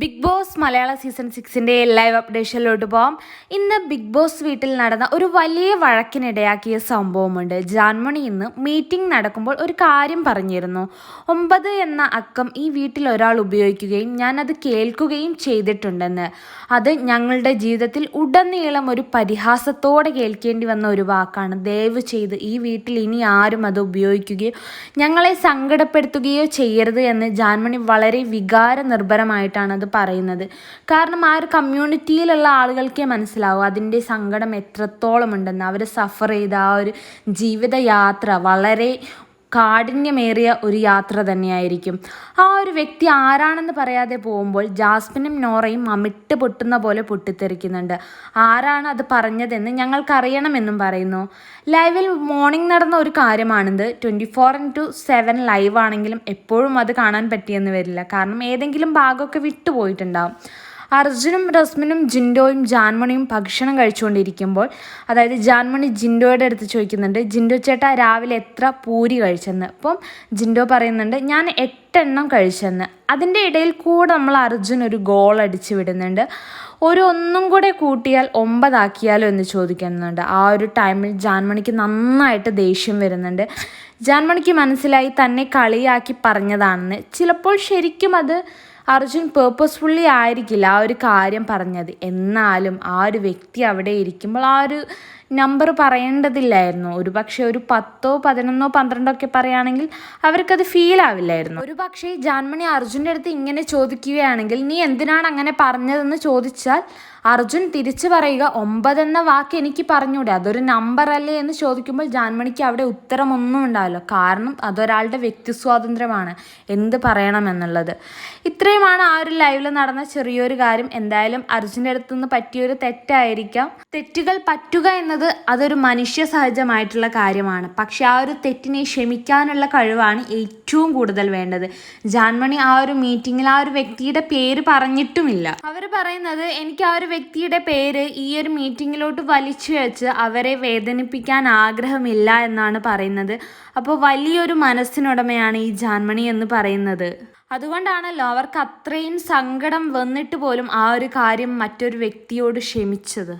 Big boss മലയാള season സിക്സിന്റെ live അപ്ഡേഷനിലോട്ട് പോകാം ഇന്ന് ബിഗ് ബോസ് വീട്ടിൽ നടന്ന ഒരു വലിയ വഴക്കിനിടയാക്കിയ സംഭവമുണ്ട്. ജാൻമണി ഇന്ന് മീറ്റിംഗ് നടക്കുമ്പോൾ ഒരു കാര്യം പറഞ്ഞിരുന്നു. ഒമ്പത് എന്ന അക്കം ഈ വീട്ടിൽ ഒരാൾ ഉപയോഗിക്കുകയും ഞാൻ അത് കേൾക്കുകയും ചെയ്തിട്ടുണ്ടെന്ന്. അത് ഞങ്ങളുടെ ജീവിതത്തിൽ ഉടനീളം ഒരു പരിഹാസത്തോടെ കേൾക്കേണ്ടി വന്ന ഒരു വാക്കാണ്. ദയവ് ചെയ്ത് ഈ വീട്ടിൽ ഇനി ആരും അത് ഉപയോഗിക്കുകയോ ഞങ്ങളെ സങ്കടപ്പെടുത്തുകയോ ചെയ്യരുത് എന്ന് ജാൻമണി വളരെ വികാര നിർഭരമായിട്ടാണ് അത് പറയുന്നത്. കാരണം ആ ഒരു കമ്മ്യൂണിറ്റിയിലുള്ള ആളുകൾക്കേ മനസ്സിലാവും അതിന്റെ സങ്കടം എത്രത്തോളം ഉണ്ടെന്ന്. അവർ സഫർ ചെയ്ത ആ ഒരു ജീവിതയാത്ര വളരെ കാഠിന്യമേറിയ ഒരു യാത്ര തന്നെയായിരിക്കും. ആ ഒരു വ്യക്തി ആരാണെന്ന് പറയാതെ പോകുമ്പോൾ ജാസ്മിനും നോറയും അമിട്ട് പൊട്ടുന്ന പോലെ പൊട്ടിത്തെറിക്കുന്നുണ്ട്. ആരാണ് അത് പറഞ്ഞതെന്ന് ഞങ്ങൾക്കറിയണമെന്നും പറയുന്നു. ലൈവിൽ മോർണിംഗ് നടന്ന ഒരു കാര്യമാണിത്. Twenty four into seven live ആണെങ്കിലും എപ്പോഴും അത് കാണാൻ പറ്റിയെന്ന് വരില്ല. കാരണം ഏതെങ്കിലും ഭാഗമൊക്കെ വിട്ടുപോയിട്ടുണ്ടാവും. അർജുനും റസ്മിനും ജിൻഡോയും ജാൻമണിയും ഭക്ഷണം കഴിച്ചുകൊണ്ടിരിക്കുമ്പോൾ അതായത് ജാൻമണി ജിൻഡോയുടെ അടുത്ത് ചോദിക്കുന്നുണ്ട് ജിൻഡോ ചേട്ടാ രാവിലെ എത്ര പൂരി കഴിച്ചെന്ന്? അപ്പം ജിൻഡോ പറയുന്നുണ്ട് ഞാൻ എട്ടെണ്ണം കഴിച്ചെന്ന്. അതിന്റെ ഇടയിൽ കൂടെ നമ്മൾ അർജുൻ ഒരു ഗോൾ അടിച്ച് വിടുന്നുണ്ട്. ഒരു ഒന്നും കൂടെ കൂട്ടിയാൽ ഒമ്പതാക്കിയാലോ എന്ന് ചോദിക്കുന്നുണ്ട്. ആ ഒരു ടൈമിൽ ജാൻമണിക്ക് നന്നായിട്ട് ദേഷ്യം വരുന്നുണ്ട്. ജാൻമണിക്ക് മനസ്സിലായി തന്നെ കളിയാക്കി പറഞ്ഞതാണെന്ന്. ചിലപ്പോൾ ശരിക്കും അത് അർജുൻ പേർപ്പസ്ഫുള്ളി ആയിരിക്കില്ല ആ ഒരു കാര്യം പറഞ്ഞത്. എന്നാലും ആ ഒരു വ്യക്തി അവിടെ ഇരിക്കുമ്പോൾ ആ ഒരു നമ്പർ പറയേണ്ടതില്ലായിരുന്നു. ഒരു പക്ഷേ ഒരു പത്തോ പതിനൊന്നോ പന്ത്രണ്ടോ ഒക്കെ പറയുകയാണെങ്കിൽ അവർക്കത് ഫീൽ ആവില്ലായിരുന്നു. ഒരു പക്ഷേ ജാൻമണി അർജുന്റെ അടുത്ത് ഇങ്ങനെ ചോദിക്കുകയാണെങ്കിൽ നീ എന്തിനാണ് അങ്ങനെ പറഞ്ഞതെന്ന് ചോദിച്ചാൽ അർജുൻ തിരിച്ചു പറയുക ഒമ്പത് എന്ന വാക്ക് എനിക്ക് പറഞ്ഞൂടെ അതൊരു നമ്പർ അല്ലേ? എന്ന് ചോദിക്കുമ്പോൾ ജാൻമണിക്ക് അവിടെ ഉത്തരമൊന്നും ഉണ്ടാവില്ല. കാരണം അതൊരാളുടെ വ്യക്തി സ്വാതന്ത്ര്യമാണ്. എന്ത് പറയണമെന്നുള്ളത് ഇത്രയുമാണ് ആ ഒരു ലൈവിൽ നടന്ന ചെറിയൊരു കാര്യം. എന്തായാലും അർജുന്റെ അടുത്തു നിന്ന് പറ്റിയൊരു തെറ്റായിരിക്കാം. തെറ്റുകൾ പറ്റുക എന്നത് അതൊരു മനുഷ്യ സഹജമായിട്ടുള്ള കാര്യമാണ്. പക്ഷെ ആ ഒരു തെറ്റിനെ ക്ഷമിക്കാനുള്ള കഴിവാണ് ഏറ്റവും കൂടുതൽ വേണ്ടത്. ജാൻമണി ആ ഒരു മീറ്റിങ്ങിൽ ആ ഒരു വ്യക്തിയുടെ പേര് പറഞ്ഞിട്ടുമില്ല. അവർ പറയുന്നത് എനിക്ക് ആ ഒരു വ്യക്തിയുടെ പേര് ഈ ഒരു മീറ്റിങ്ങിലോട്ട് വലിച്ചു വെച്ച് അവരെ വേദനിപ്പിക്കാൻ ആഗ്രഹമില്ല എന്നാണ് പറയുന്നത്. അപ്പോൾ വലിയൊരു മനസ്സിനുടമയാണ് ഈ ജാൻമണി എന്ന് പറയുന്നത്. അതുകൊണ്ടാണല്ലോ അവർക്ക് അത്രയും സങ്കടം വന്നിട്ട് പോലും ആ ഒരു കാര്യം മറ്റൊരു വ്യക്തിയോട് ക്ഷമിച്ചത്.